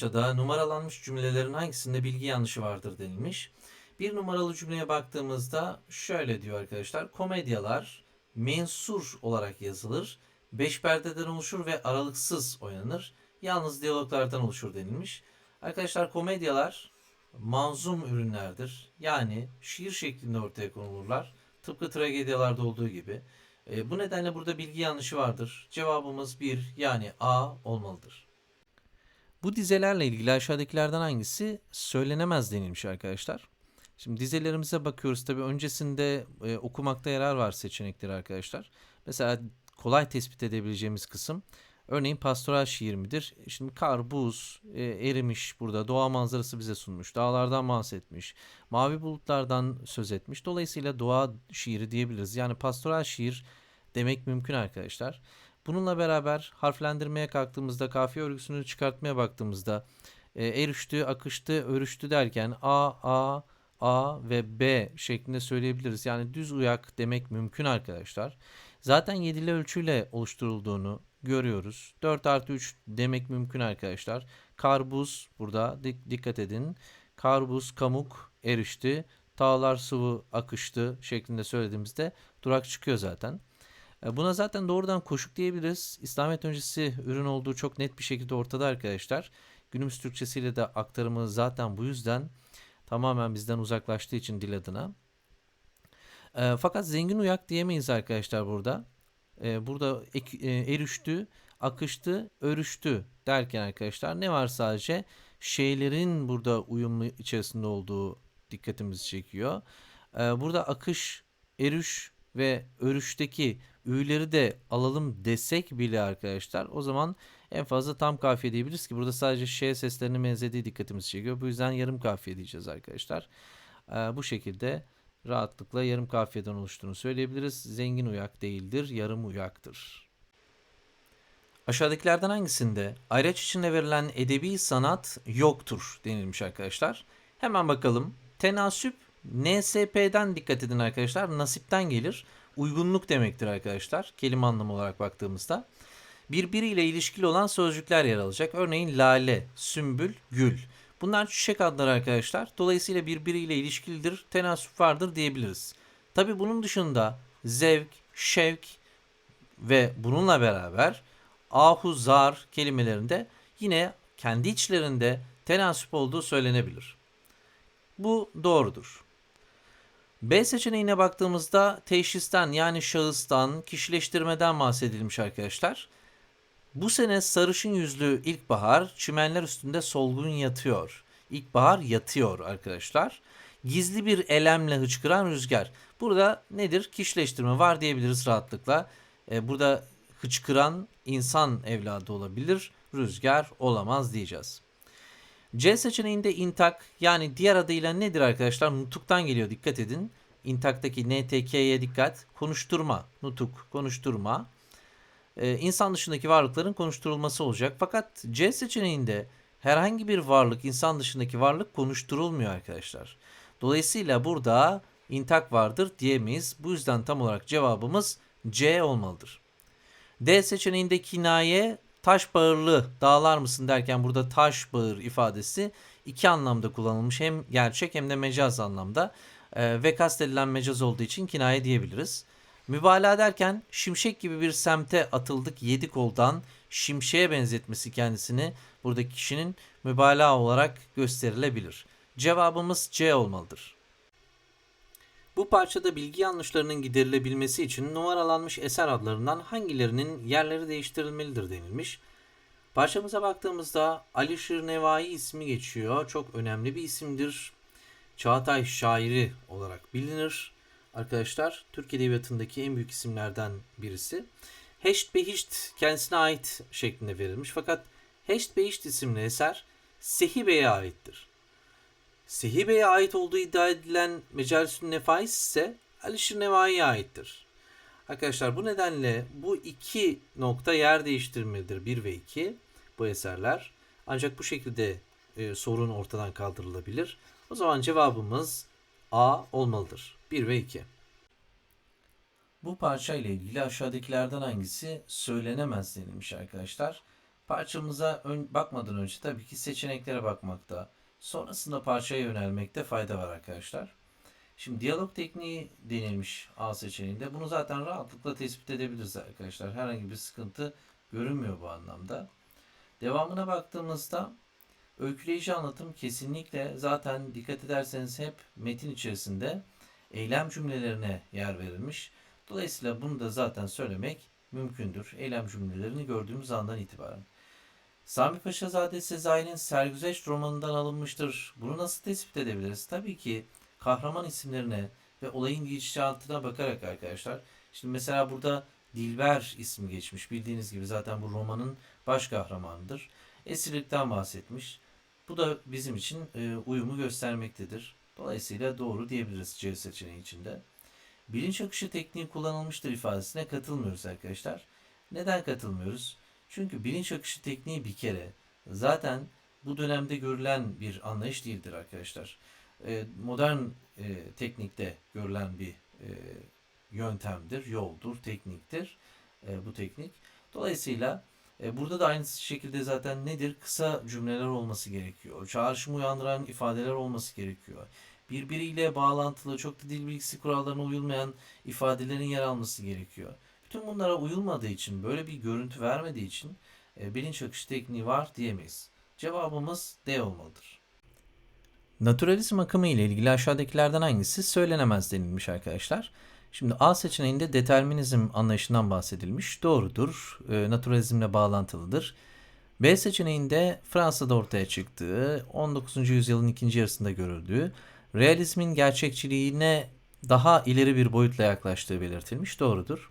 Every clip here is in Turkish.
parçada numaralanmış cümlelerin hangisinde bilgi yanlışı vardır denilmiş. Bir numaralı cümleye baktığımızda şöyle diyor arkadaşlar. Komedyalar mensur olarak yazılır. Beş perdeden oluşur ve aralıksız oynanır. Yalnız diyaloglardan oluşur denilmiş. Arkadaşlar komedyalar manzum ürünlerdir. Yani şiir şeklinde ortaya konulurlar. Tıpkı tragedyalarda olduğu gibi. E, bu nedenle burada bilgi yanlışı vardır. Cevabımız 1 yani A olmalıdır. Bu dizelerle ilgili aşağıdakilerden hangisi söylenemez denilmiş arkadaşlar. Şimdi dizelerimize bakıyoruz. Tabii öncesinde e, okumakta yarar var seçenekleri arkadaşlar. Mesela kolay tespit edebileceğimiz kısım. Örneğin pastoral şiir midir? Şimdi kar, buz, e, erimiş burada. Doğa manzarası bize sunmuş. Dağlardan bahsetmiş. Mavi bulutlardan söz etmiş. Dolayısıyla doğa şiiri diyebiliriz. Yani pastoral şiir demek mümkün arkadaşlar. Bununla beraber harflendirmeye kalktığımızda, kafiye örgüsünü çıkartmaya baktığımızda e, erişti, akıştı, örüştü derken A, A, A ve B şeklinde söyleyebiliriz. Yani düz uyak demek mümkün arkadaşlar. Zaten yedili ölçüyle oluşturulduğunu görüyoruz. 4 artı 3 demek mümkün arkadaşlar. Karbuz burada dik- dikkat edin. Karbuz, kamuk, erişti. Tağlar sıvı akıştı şeklinde söylediğimizde durak çıkıyor zaten. E, Buna zaten doğrudan koşuk diyebiliriz. İslamiyet öncesi ürün olduğu çok net bir şekilde ortada arkadaşlar. Günümüz Türkçesiyle de aktarımı zaten bu yüzden tamamen bizden uzaklaştığı için dil adına. E, fakat zengin uyak diyemeyiz arkadaşlar burada. E, burada ek, e, eriştü, akıştı, örüştü derken arkadaşlar ne var sadece? Şeylerin burada uyumlu içerisinde olduğu dikkatimizi çekiyor. E, burada akış, erüş ve örüşteki ü'leri de alalım desek bile arkadaşlar o zaman en fazla tam kafiye diyebiliriz ki burada sadece ş seslerinin benzediği dikkatimizi çekiyor. Bu yüzden yarım kafiye diyeceğiz arkadaşlar. Ee, bu şekilde rahatlıkla yarım kafiyeden oluştuğunu söyleyebiliriz. Zengin uyak değildir, yarım uyaktır. Aşağıdakilerden hangisinde ayraç içinde verilen edebi sanat yoktur denilmiş arkadaşlar. Hemen bakalım. Tenasüp NSP'den dikkat edin arkadaşlar. Nasipten gelir. Uygunluk demektir arkadaşlar. Kelime anlamı olarak baktığımızda. Birbiriyle ilişkili olan sözcükler yer alacak. Örneğin lale, sümbül, gül. Bunlar çiçek adları arkadaşlar. Dolayısıyla birbiriyle ilişkilidir, tenasüp vardır diyebiliriz. Tabi bunun dışında zevk, şevk ve bununla beraber ahu, zar kelimelerinde yine kendi içlerinde tenasüp olduğu söylenebilir. Bu doğrudur. B seçeneğine baktığımızda teşhisten yani şahıstan, kişileştirmeden bahsedilmiş arkadaşlar. Bu sene sarışın yüzlü ilkbahar çimenler üstünde solgun yatıyor. İlkbahar yatıyor arkadaşlar. Gizli bir elemle hıçkıran rüzgar. Burada nedir? Kişileştirme var diyebiliriz rahatlıkla. Ee, burada hıçkıran insan evladı olabilir. Rüzgar olamaz diyeceğiz. C seçeneğinde intak yani diğer adıyla nedir arkadaşlar? Nutuktan geliyor dikkat edin. İntaktaki NTK'ye dikkat. Konuşturma, nutuk, konuşturma. Ee, insan dışındaki varlıkların konuşturulması olacak. Fakat C seçeneğinde herhangi bir varlık, insan dışındaki varlık konuşturulmuyor arkadaşlar. Dolayısıyla burada intak vardır diyemeyiz. Bu yüzden tam olarak cevabımız C olmalıdır. D seçeneğinde kinaye taş bağırlı dağlar mısın derken burada taş bağır ifadesi iki anlamda kullanılmış. Hem gerçek hem de mecaz anlamda. Ee, ve kastedilen mecaz olduğu için kinaye diyebiliriz. Mübalağa derken şimşek gibi bir semte atıldık yedi koldan şimşeğe benzetmesi kendisini buradaki kişinin mübalağa olarak gösterilebilir. Cevabımız C olmalıdır. Bu parçada bilgi yanlışlarının giderilebilmesi için numaralanmış eser adlarından hangilerinin yerleri değiştirilmelidir denilmiş. Parçamıza baktığımızda Alişir Nevai ismi geçiyor. Çok önemli bir isimdir. Çağatay şairi olarak bilinir. Arkadaşlar Türk Edebiyatı'ndaki en büyük isimlerden birisi. Heşt Behişt kendisine ait şeklinde verilmiş. Fakat Heşt Behişt isimli eser Sehibe'ye aittir. Sehibe'ye ait olduğu iddia edilen Mecalisün Nefais ise Alişir Nevai'ye aittir. Arkadaşlar bu nedenle bu iki nokta yer değiştirmelidir 1 ve 2 bu eserler. Ancak bu şekilde e, sorun ortadan kaldırılabilir. O zaman cevabımız A olmalıdır. 1 ve 2. Bu parça ile ilgili aşağıdakilerden hangisi söylenemez denilmiş arkadaşlar. Parçamıza ön, bakmadan önce tabii ki seçeneklere bakmakta, sonrasında parçaya yönelmekte fayda var arkadaşlar. Şimdi diyalog tekniği denilmiş A seçeneğinde. Bunu zaten rahatlıkla tespit edebiliriz arkadaşlar. Herhangi bir sıkıntı görünmüyor bu anlamda. Devamına baktığımızda öyküleyici anlatım kesinlikle zaten dikkat ederseniz hep metin içerisinde eylem cümlelerine yer verilmiş. Dolayısıyla bunu da zaten söylemek mümkündür. Eylem cümlelerini gördüğümüz andan itibaren. Sami Paşazade Sezai'nin Sergüzeşt romanından alınmıştır. Bunu nasıl tespit edebiliriz? Tabii ki kahraman isimlerine ve olayın gidişatına bakarak arkadaşlar. Şimdi mesela burada Dilber ismi geçmiş. Bildiğiniz gibi zaten bu romanın baş kahramanıdır. Esirlikten bahsetmiş. Bu da bizim için e, uyumu göstermektedir. Dolayısıyla doğru diyebiliriz C seçeneği içinde. Bilinç akışı tekniği kullanılmıştır ifadesine katılmıyoruz arkadaşlar. Neden katılmıyoruz? Çünkü bilinç akışı tekniği bir kere zaten bu dönemde görülen bir anlayış değildir arkadaşlar. E, modern e, teknikte görülen bir e, yöntemdir, yoldur, tekniktir bu teknik. Dolayısıyla burada da aynı şekilde zaten nedir? Kısa cümleler olması gerekiyor. Çağrışım uyandıran ifadeler olması gerekiyor. Birbiriyle bağlantılı, çok da dil bilgisi kurallarına uyulmayan ifadelerin yer alması gerekiyor. Bütün bunlara uyulmadığı için, böyle bir görüntü vermediği için e, bilinç akışı tekniği var diyemeyiz. Cevabımız D olmalıdır. Naturalizm akımı ile ilgili aşağıdakilerden hangisi söylenemez denilmiş arkadaşlar. Şimdi A seçeneğinde determinizm anlayışından bahsedilmiş. Doğrudur. E, naturalizmle bağlantılıdır. B seçeneğinde Fransa'da ortaya çıktığı, 19. yüzyılın ikinci yarısında görüldüğü, realizmin gerçekçiliğine daha ileri bir boyutla yaklaştığı belirtilmiş. Doğrudur.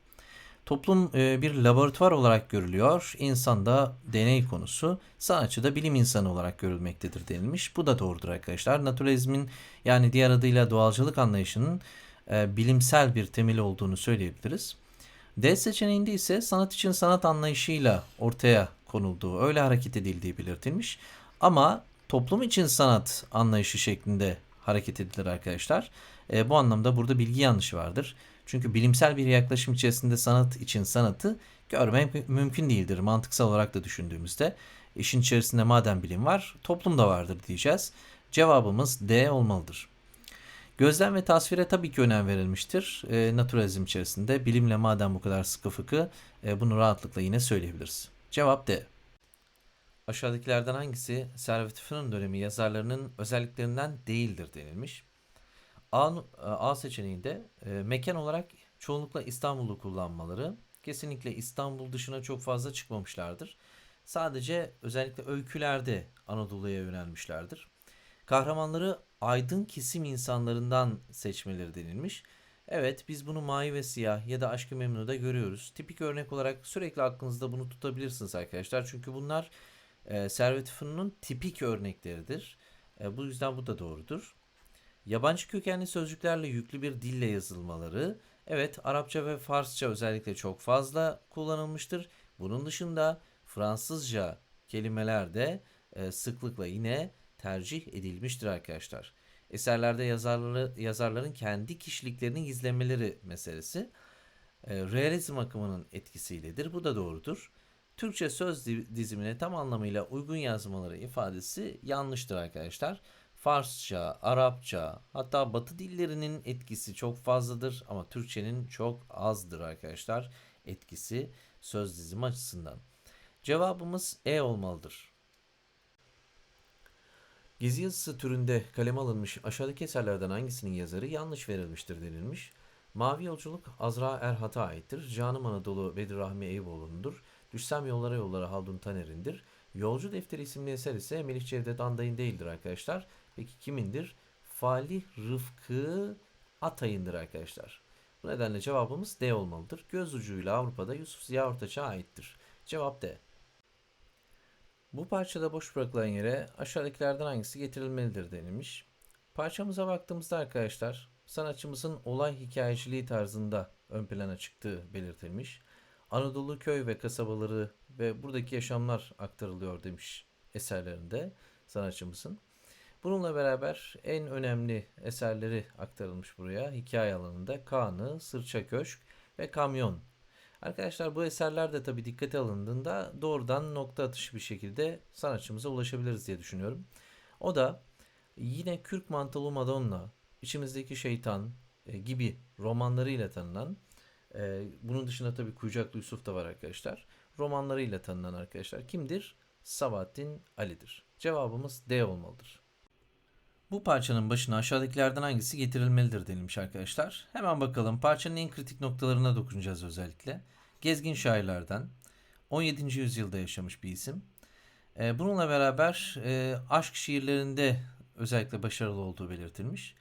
Toplum e, bir laboratuvar olarak görülüyor. İnsan da deney konusu. Sanatçı da bilim insanı olarak görülmektedir denilmiş. Bu da doğrudur arkadaşlar. Naturalizmin yani diğer adıyla doğalcılık anlayışının e, bilimsel bir temeli olduğunu söyleyebiliriz. D seçeneğinde ise sanat için sanat anlayışıyla ortaya konulduğu, öyle hareket edildiği belirtilmiş. Ama toplum için sanat anlayışı şeklinde hareket edilir arkadaşlar. E, bu anlamda burada bilgi yanlışı vardır. Çünkü bilimsel bir yaklaşım içerisinde sanat için sanatı görmek mümkün değildir. Mantıksal olarak da düşündüğümüzde işin içerisinde madem bilim var, toplum da vardır diyeceğiz. Cevabımız D olmalıdır. Gözlem ve tasvire tabii ki önem verilmiştir. E, naturalizm içerisinde bilimle madem bu kadar sıkı fıkı e, bunu rahatlıkla yine söyleyebiliriz. Cevap D. Aşağıdakilerden hangisi Servet Fünun dönemi yazarlarının özelliklerinden değildir denilmiş. A, A seçeneğinde e, mekan olarak çoğunlukla İstanbul'u kullanmaları kesinlikle İstanbul dışına çok fazla çıkmamışlardır. Sadece özellikle öykülerde Anadolu'ya yönelmişlerdir. Kahramanları aydın kesim insanlarından seçmeleri denilmiş. Evet biz bunu Mavi ve Siyah ya da Aşkı Memnu'da görüyoruz. Tipik örnek olarak sürekli aklınızda bunu tutabilirsiniz arkadaşlar. Çünkü bunlar e, Servet Fünun'un tipik örnekleridir. E, bu yüzden bu da doğrudur. Yabancı kökenli sözcüklerle yüklü bir dille yazılmaları, evet Arapça ve Farsça özellikle çok fazla kullanılmıştır. Bunun dışında Fransızca kelimeler de e, sıklıkla yine tercih edilmiştir arkadaşlar. Eserlerde yazarları, yazarların kendi kişiliklerini gizlemeleri meselesi e, realizm akımının etkisiyledir. Bu da doğrudur. Türkçe söz dizimine tam anlamıyla uygun yazmaları ifadesi yanlıştır arkadaşlar. Farsça, Arapça hatta Batı dillerinin etkisi çok fazladır ama Türkçenin çok azdır arkadaşlar etkisi söz dizimi açısından. Cevabımız E olmalıdır. Gezi yazısı türünde kaleme alınmış aşağıdaki eserlerden hangisinin yazarı yanlış verilmiştir denilmiş. Mavi Yolculuk Azra Erhat'a aittir. Canım Anadolu Bedir Rahmi Eyüboğlu'ndur. Düşsem Yollara Yollara Haldun Taner'indir. Yolcu Defteri isimli eser ise Melih Cevdet Anday'ın değildir arkadaşlar. Peki kimindir? Falih Rıfkı Atay'ındır arkadaşlar. Bu nedenle cevabımız D olmalıdır. Göz ucuyla Avrupa'da Yusuf Ziya Ortaç'a aittir. Cevap D. Bu parçada boş bırakılan yere aşağıdakilerden hangisi getirilmelidir denilmiş. Parçamıza baktığımızda arkadaşlar sanatçımızın olay hikayeciliği tarzında ön plana çıktığı belirtilmiş. Anadolu köy ve kasabaları ve buradaki yaşamlar aktarılıyor demiş eserlerinde sanatçımızın. Bununla beraber en önemli eserleri aktarılmış buraya. Hikaye alanında Kanı, Sırça Köşk ve Kamyon. Arkadaşlar bu eserler de tabii dikkate alındığında doğrudan nokta atışı bir şekilde sanatçımıza ulaşabiliriz diye düşünüyorum. O da yine Kürk Mantolu Madonna, İçimizdeki Şeytan e, gibi romanlarıyla tanınan, e, bunun dışında tabii Kuyucaklı Yusuf da var arkadaşlar. Romanlarıyla tanınan arkadaşlar kimdir? Sabahattin Ali'dir. Cevabımız D olmalıdır. Bu parçanın başına aşağıdakilerden hangisi getirilmelidir denilmiş arkadaşlar. Hemen bakalım parçanın en kritik noktalarına dokunacağız özellikle. Gezgin şairlerden 17. yüzyılda yaşamış bir isim. Ee, bununla beraber e, aşk şiirlerinde özellikle başarılı olduğu belirtilmiş.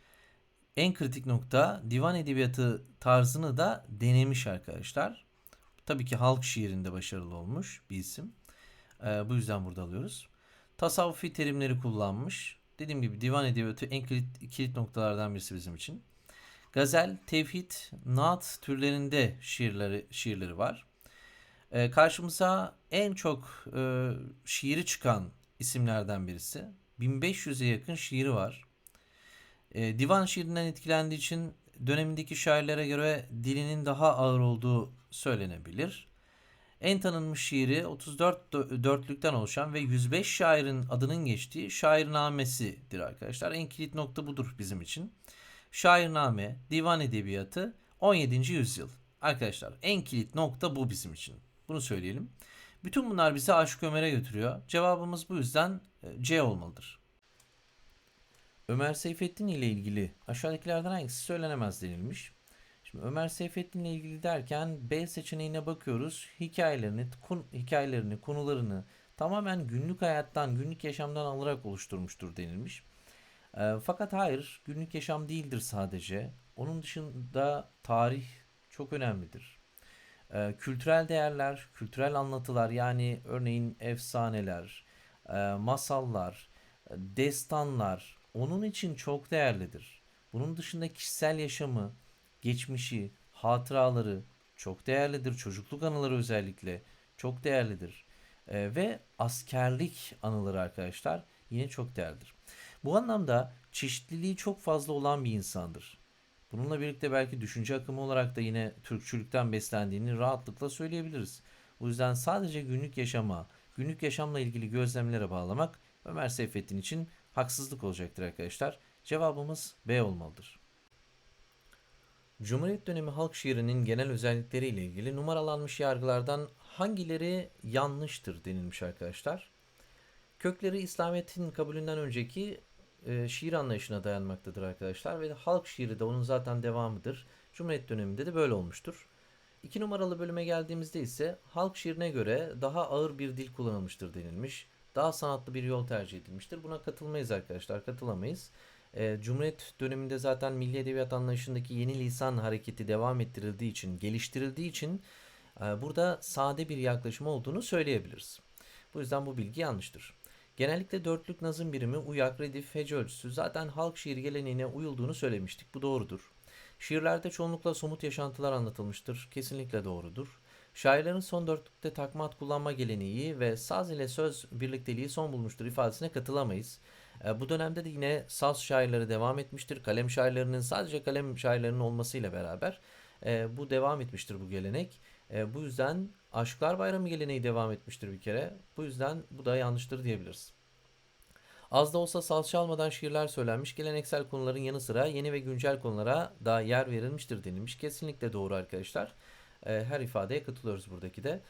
En kritik nokta divan edebiyatı tarzını da denemiş arkadaşlar. Tabii ki halk şiirinde başarılı olmuş bir isim. Ee, bu yüzden burada alıyoruz. Tasavvufi terimleri kullanmış. Dediğim gibi divan edebiyatı en kilit, kilit noktalardan birisi bizim için. Gazel, tevhid, naat türlerinde şiirleri şiirleri var. Ee, karşımıza en çok e, şiiri çıkan isimlerden birisi. 1500'e yakın şiiri var. E, divan şiirinden etkilendiği için dönemindeki şairlere göre dilinin daha ağır olduğu söylenebilir. En tanınmış şiiri 34 dö- dörtlükten oluşan ve 105 şairin adının geçtiği şairnamesidir arkadaşlar. En kilit nokta budur bizim için. Şairname, divan edebiyatı 17. yüzyıl. Arkadaşlar en kilit nokta bu bizim için. Bunu söyleyelim. Bütün bunlar bizi Aşık Ömer'e götürüyor. Cevabımız bu yüzden e, C olmalıdır. Ömer Seyfettin ile ilgili aşağıdakilerden hangisi söylenemez denilmiş. Şimdi Ömer Seyfettin ile ilgili derken B seçeneğine bakıyoruz. Hikayelerini, kun, hikayelerini, konularını tamamen günlük hayattan, günlük yaşamdan alarak oluşturmuştur denilmiş. E, fakat hayır, günlük yaşam değildir sadece. Onun dışında tarih çok önemlidir. E, kültürel değerler, kültürel anlatılar yani örneğin efsaneler, e, masallar, e, destanlar onun için çok değerlidir. Bunun dışında kişisel yaşamı, geçmişi, hatıraları çok değerlidir. Çocukluk anıları özellikle çok değerlidir. E, ve askerlik anıları arkadaşlar yine çok değerlidir. Bu anlamda çeşitliliği çok fazla olan bir insandır. Bununla birlikte belki düşünce akımı olarak da yine Türkçülükten beslendiğini rahatlıkla söyleyebiliriz. Bu yüzden sadece günlük yaşama, günlük yaşamla ilgili gözlemlere bağlamak Ömer Seyfettin için haksızlık olacaktır arkadaşlar. Cevabımız B olmalıdır. Cumhuriyet dönemi halk şiirinin genel özellikleriyle ilgili numaralanmış yargılardan hangileri yanlıştır denilmiş arkadaşlar. Kökleri İslamiyet'in kabulünden önceki e, şiir anlayışına dayanmaktadır arkadaşlar ve halk şiiri de onun zaten devamıdır. Cumhuriyet döneminde de böyle olmuştur. İki numaralı bölüme geldiğimizde ise halk şiirine göre daha ağır bir dil kullanılmıştır denilmiş. Daha sanatlı bir yol tercih edilmiştir. Buna katılmayız arkadaşlar, katılamayız. E, Cumhuriyet döneminde zaten milli edebiyat anlayışındaki yeni lisan hareketi devam ettirildiği için, geliştirildiği için e, burada sade bir yaklaşım olduğunu söyleyebiliriz. Bu yüzden bu bilgi yanlıştır. Genellikle dörtlük nazım birimi uyak, redif, hece ölçüsü zaten halk şiir geleneğine uyulduğunu söylemiştik. Bu doğrudur. Şiirlerde çoğunlukla somut yaşantılar anlatılmıştır. Kesinlikle doğrudur. Şairlerin son dörtlükte takmat kullanma geleneği ve saz ile söz birlikteliği son bulmuştur ifadesine katılamayız. E, bu dönemde de yine saz şairleri devam etmiştir. Kalem şairlerinin sadece kalem şairlerinin olmasıyla beraber e, bu devam etmiştir bu gelenek. E, bu yüzden Aşklar Bayramı geleneği devam etmiştir bir kere. Bu yüzden bu da yanlıştır diyebiliriz. Az da olsa saz çalmadan şiirler söylenmiş, geleneksel konuların yanı sıra yeni ve güncel konulara da yer verilmiştir denilmiş. Kesinlikle doğru arkadaşlar. Her ifadeye katılıyoruz buradaki de.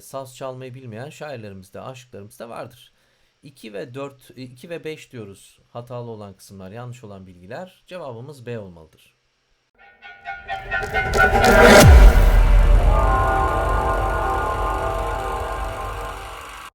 Saz çalmayı bilmeyen şairlerimiz de, aşıklarımız da vardır. 2 ve 4, 2 ve 5 diyoruz. Hatalı olan kısımlar, yanlış olan bilgiler. Cevabımız B olmalıdır.